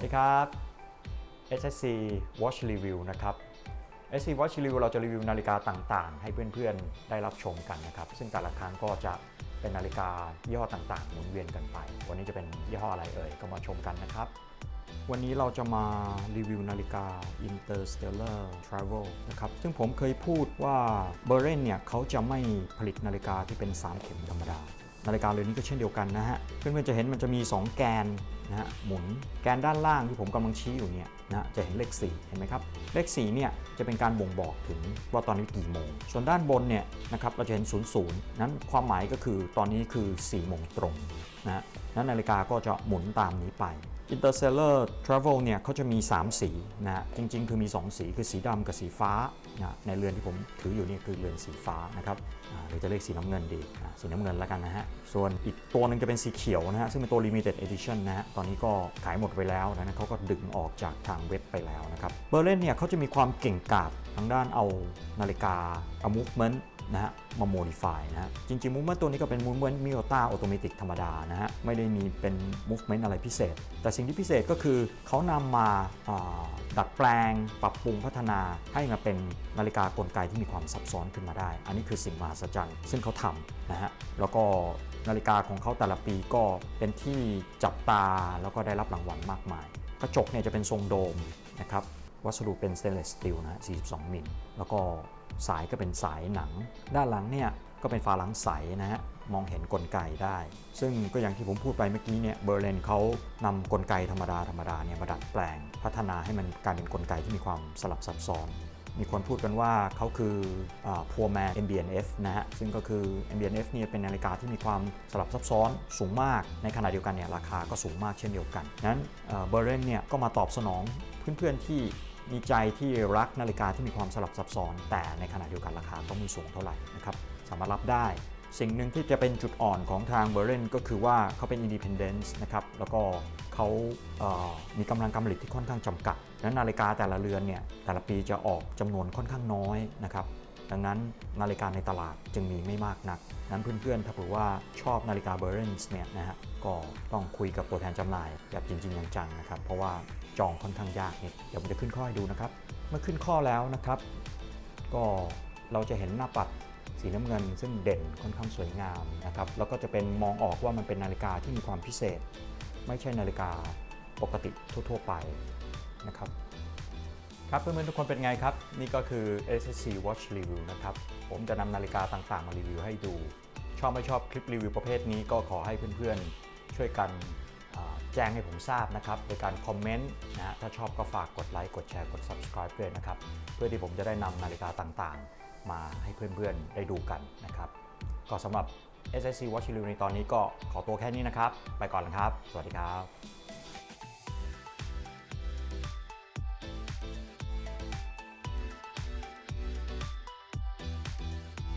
วัสดีครับ SSC Watch Review นะครับ SSC Watch Review เราจะรีวิวนาฬิกาต่างๆ ให้เพื่อนๆ ได้รับชมกันนะครับ ซึ่งแต่ละครั้งก็จะเป็นนาฬิกายี่ห้อต่างๆ หมุนเวียนกันไป วันนี้จะเป็นยี่ห้ออะไรเอ่ย ก็มาชมกันนะครับ วันนี้เราจะมารีวิวนาฬิกา Interstellar Travel นะครับ ซึ่งผมเคยพูดว่าเบอร์เรนเนี่ยเขาจะไม่ผลิตนาฬิกาที่เป็น 3 เข็มธรรมดา นาฬิกาเรือนนี้ก็เช่นเดียวกันนะฮะ เพื่อนๆจะเห็นมันจะมี 2 แกน นะฮะหมุนแกนด้านล่างที่ผมกำลังชี้อยู่เนี่ยนะจะเห็นเลข 4 เห็นไหมครับ เลข4เนี่ยจะเป็นการบ่งบอกถึงว่าตอนนี้กี่โมง ส่วนด้านบนเนี่ยนะครับเราจะเห็น 00 นั้นความหมายก็คือตอนนี้คือ 4 โมงตรงนะฮะนั้นนาฬิกาก็จะหมุนตามนี้ไป Interstellar Travel เนี่ยเขาจะมี 3 สีนะฮะจริง ๆ คือมี 2 สีคือสีดำกับสีฟ้านะในเรือนที่ผมถืออยู่นี่คือเรือนสีฟ้านะครับหรือจะเรียกสีน้ำเงินดีสีน้ำเงินแล้วกันนะฮะ ส่วนอีกตัวหนึงจะเป็นสีเขียวนะฮะ ซึ่งเป็นตัว Limited Edition นะฮะ ตอนนี้ก็ขายหมดไปแล้วนะเขาก็ดึงออกจากทางเว็บไปแล้วนะครับเบอร์เลนเนี่ยเขาจะมีความเก่งกาจทางด้านเอานาฬิกาเอา movement นะฮะมา modify นะฮะจริงๆ movement ตัวนี้ก็เป็น movement Miyota Automatic ธรรมดานะฮะไม่ได้มีเป็น movement อะไรพิเศษ แต่สิ่งที่พิเศษก็คือเขานำมาอ่าดัดแปลง ปรับปรุงพัฒนาให้มาเป็นนาฬิกากลไกที่มีความซับซ้อนขึ้นมาได้ อันนี้คือสิ่งมหัศจรรย์ซึ่งเขาทำนะฮะแล้วก็นาฬิกาของเขาแต่ละปีก็เป็นที่จับตาแล้วก็ได้รับรางวัลมากมาย กระจกเนี่ยจะเป็นทรงโดมนะครับ วัสดุเป็นสเตนเลสสตีลนะ 42 มิล แล้วก็สายก็เป็นสายหนัง ด้านหลังเนี่ยก็เป็นฝาหลังใสนะฮะ มองเห็นกลไกได้ ซึ่งก็อย่างที่ผมพูดไปเมื่อกี้เนี่ย เบอร์เลนเขานำกลไกธรรมดาธรรมดาเนี่ยมาดัดแปลง พัฒนาให้มันกลายเป็นกลไกที่มีความสลับซับซ้อนมีคนพูดกันว่าเขาคืออ่า poor man MBNF นะฮะ ซึ่งก็คือ MBNF เนี่ยเป็นนาฬิกาที่มีความสลับซับซ้อนสูงมาก ในขณะเดียวกันเนี่ยราคาก็สูงมากเช่นเดียวกัน นั้นเบอร์เรนเนี่ยก็มาตอบสนองเพื่อนๆที่ มีใจที่รักนาฬิกาที่มีความสลับซับซ้อน แต่ในขณะเดียวกันราคาก็มีสูงเท่าไหร่นะครับสามารถรับได้ สิ่งหนึ่งที่จะเป็นจุดอ่อนของทางเบอร์เรนก็คือว่าเขาเป็น Independence นะครับแล้วก็เขาเอ่อมีกำลังการผลิตที่ค่อนข้างจำกัดดังนั้นนาฬิกาแต่ละเรือนเนี่ยแต่ละปีจะออกจำนวนค่อนข้างน้อยนะครับดังนั้นนาฬิกาในตลาดจึงมีไม่มากนัก นั้นเพื่อนๆ ถ้าเผื่อว่าชอบนาฬิกาเบอร์เรนส์เนี่ยนะฮะก็ต้องคุยกับตัวแทนจำหน่ายแบบจริง ๆ จังๆนะครับ เพราะว่าจองค่อนข้างยากเนิดเดี๋ยวผมจะขึ้นข้อให้ดูนะครับ เมื่อขึ้นข้อแล้วนะครับ ก็เราจะเห็นหน้าปัด สีน้ำเงิน ซึ่งเด่นค่อนข้างสวยงามนะครับแล้วก็จะเป็นมองออกว่ามันเป็นนาฬิกาที่มีความพิเศษ ไม่ใช่นาฬิกาปกติทั่ว ๆ ไปนะครับครับเพื่อนๆทุกคนเป็นไงครับ นี่ก็คือ SSC Watch Review นะครับ ผมจะนำนาฬิกาต่างๆ มารีวิวให้ดู ชอบไม่ชอบคลิปรีวิวประเภทนี้ก็ขอให้เพื่อนๆ ช่วยกันแจ้งให้ผมทราบนะครับโดยการคอมเมนต์นะฮะถ้าชอบก็ฝากกดไลค์กดแชร์กด subscribe ด้วยนะครับ เพื่อที่ผมจะได้นำนาฬิกาต่างๆ มาให้เพื่อนๆได้ดูกันนะครับ ก็สำหรับ SSC Watch Review ในตอนนี้ก็ขอตัวแค่นี้นะครับ ไปก่อนนะครับ สวัสดีครับ